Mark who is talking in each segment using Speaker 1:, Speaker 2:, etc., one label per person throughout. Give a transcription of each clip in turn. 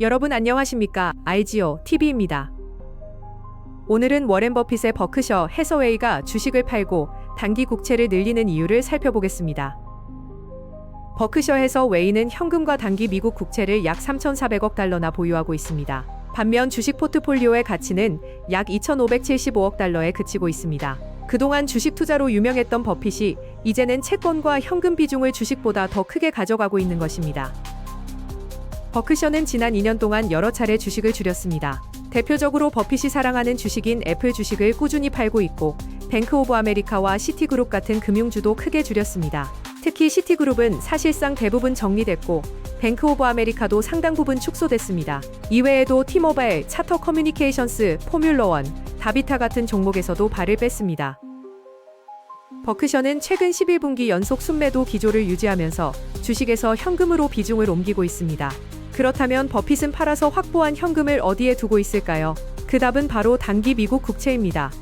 Speaker 1: 여러분 안녕하십니까? IGO TV입니다. 오늘은 워렌 버핏의 버크셔 해서웨이가 주식을 팔고 단기 국채를 늘리는 이유를 살펴보겠습니다. 버크셔 해서웨이는 현금과 단기 미국 국채를 약 3,400억 달러나 보유하고 있습니다. 반면 주식 포트폴리오의 가치는 약 2,575억 달러에 그치고 있습니다. 그동안 주식 투자로 유명했던 버핏이 이제는 채권과 현금 비중을 주식보다 더 크게 가져가고 있는 것입니다. 버크셔는 지난 2년 동안 여러 차례 주식을 줄였습니다. 대표적으로 버핏이 사랑하는 주식인 애플 주식을 꾸준히 팔고 있고 뱅크 오브 아메리카와 시티그룹 같은 금융주도 크게 줄였습니다. 특히 시티그룹은 사실상 대부분 정리됐고 뱅크 오브 아메리카도 상당 부분 축소됐습니다. 이외에도 티모바일, 차터 커뮤니케이션스, 포뮬러1, 다비타 같은 종목에서도 발을 뺐습니다. 버크셔는 최근 11분기 연속 순매도 기조를 유지하면서 주식에서 현금으로 비중을 옮기고 있습니다. 그렇다면 버핏은 팔아서 확보한 현금을 어디에 두고 있을까요? 그 답은 바로 단기 미국 국채입니다.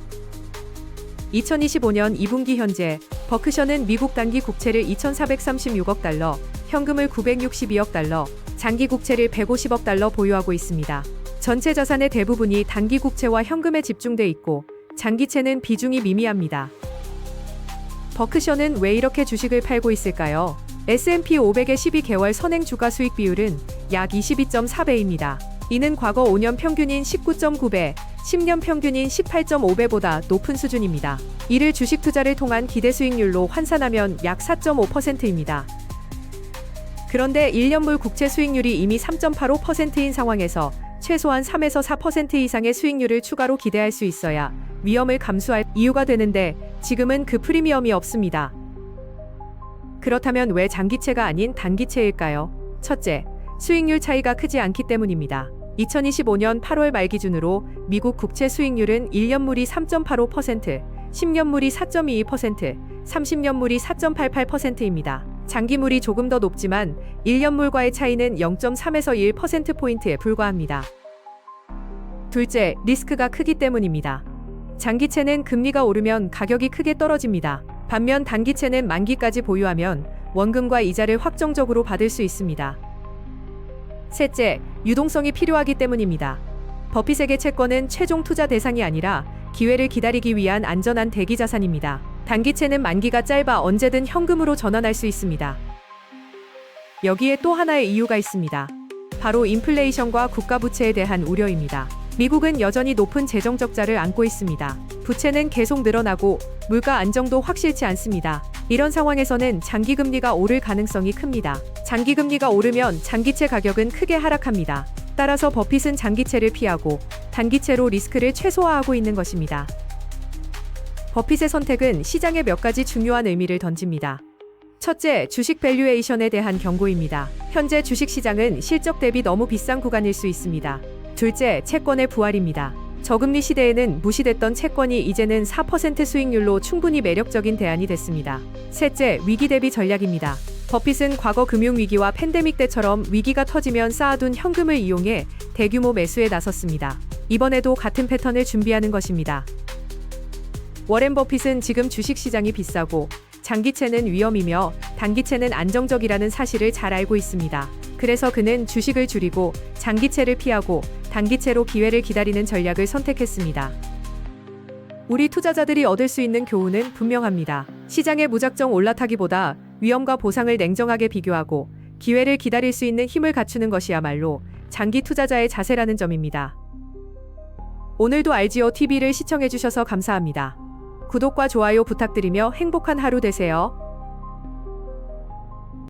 Speaker 1: 2025년 2분기 현재 버크셔는 미국 단기 국채를 2,436억 달러, 현금을 962억 달러, 장기 국채를 150억 달러 보유하고 있습니다. 전체 자산의 대부분이 단기 국채와 현금에 집중돼 있고 장기채는 비중이 미미합니다. 버크셔는 왜 이렇게 주식을 팔고 있을까요? S&P 500의 12개월 선행 주가 수익 비율은 약 22.4배입니다. 이는 과거 5년 평균인 19.9배, 10년 평균인 18.5배보다 높은 수준입니다. 이를 주식 투자를 통한 기대 수익률로 환산하면 약 4.5%입니다. 그런데 1년물 국채 수익률이 이미 3.85%인 상황에서 최소한 3에서 4% 이상의 수익률을 추가로 기대할 수 있어야 위험을 감수할 이유가 되는데 지금은 그 프리미엄이 없습니다. 그렇다면 왜 장기채가 아닌 단기채일까요? 첫째, 수익률 차이가 크지 않기 때문입니다. 2025년 8월 말 기준으로 미국 국채 수익률은 1년물이 3.85%, 10년물이 4.22%, 30년물이 4.88%입니다. 장기물이 조금 더 높지만 1년물과의 차이는 0.3에서 1%포인트에 불과합니다. 둘째, 리스크가 크기 때문입니다. 장기채는 금리가 오르면 가격이 크게 떨어집니다. 반면 단기채는 만기까지 보유하면 원금과 이자를 확정적으로 받을 수 있습니다. 셋째, 유동성이 필요하기 때문입니다. 버핏에게 채권은 최종 투자 대상이 아니라 기회를 기다리기 위한 안전한 대기 자산입니다. 단기채는 만기가 짧아 언제든 현금으로 전환할 수 있습니다. 여기에 또 하나의 이유가 있습니다. 바로 인플레이션과 국가 부채에 대한 우려입니다. 미국은 여전히 높은 재정 적자를 안고 있습니다. 부채는 계속 늘어나고 물가 안정도 확실치 않습니다. 이런 상황에서는 장기 금리가 오를 가능성이 큽니다. 장기 금리가 오르면 장기채 가격은 크게 하락합니다. 따라서 버핏은 장기채를 피하고 단기채로 리스크를 최소화하고 있는 것입니다. 버핏의 선택은 시장에 몇 가지 중요한 의미를 던집니다. 첫째, 주식 밸류에이션에 대한 경고입니다. 현재 주식 시장은 실적 대비 너무 비싼 구간일 수 있습니다. 둘째, 채권의 부활입니다. 저금리 시대에는 무시됐던 채권이 이제는 4% 수익률로 충분히 매력적인 대안이 됐습니다. 셋째, 위기 대비 전략입니다. 버핏은 과거 금융위기와 팬데믹 때처럼 위기가 터지면 쌓아둔 현금을 이용해 대규모 매수에 나섰습니다. 이번에도 같은 패턴을 준비하는 것입니다. 워렌 버핏은 지금 주식 시장이 비싸고 장기채는 위험이며 단기채는 안정적이라는 사실을 잘 알고 있습니다. 그래서 그는 주식을 줄이고 장기채를 피하고 단기채로 기회를 기다리는 전략을 선택했습니다. 우리 투자자들이 얻을 수 있는 교훈은 분명합니다. 시장에 무작정 올라타기보다 위험과 보상을 냉정하게 비교하고 기회를 기다릴 수 있는 힘을 갖추는 것이야말로 장기 투자자의 자세라는 점입니다. 오늘도 RGO TV를 시청해주셔서 감사합니다. 구독과 좋아요 부탁드리며 행복한 하루 되세요.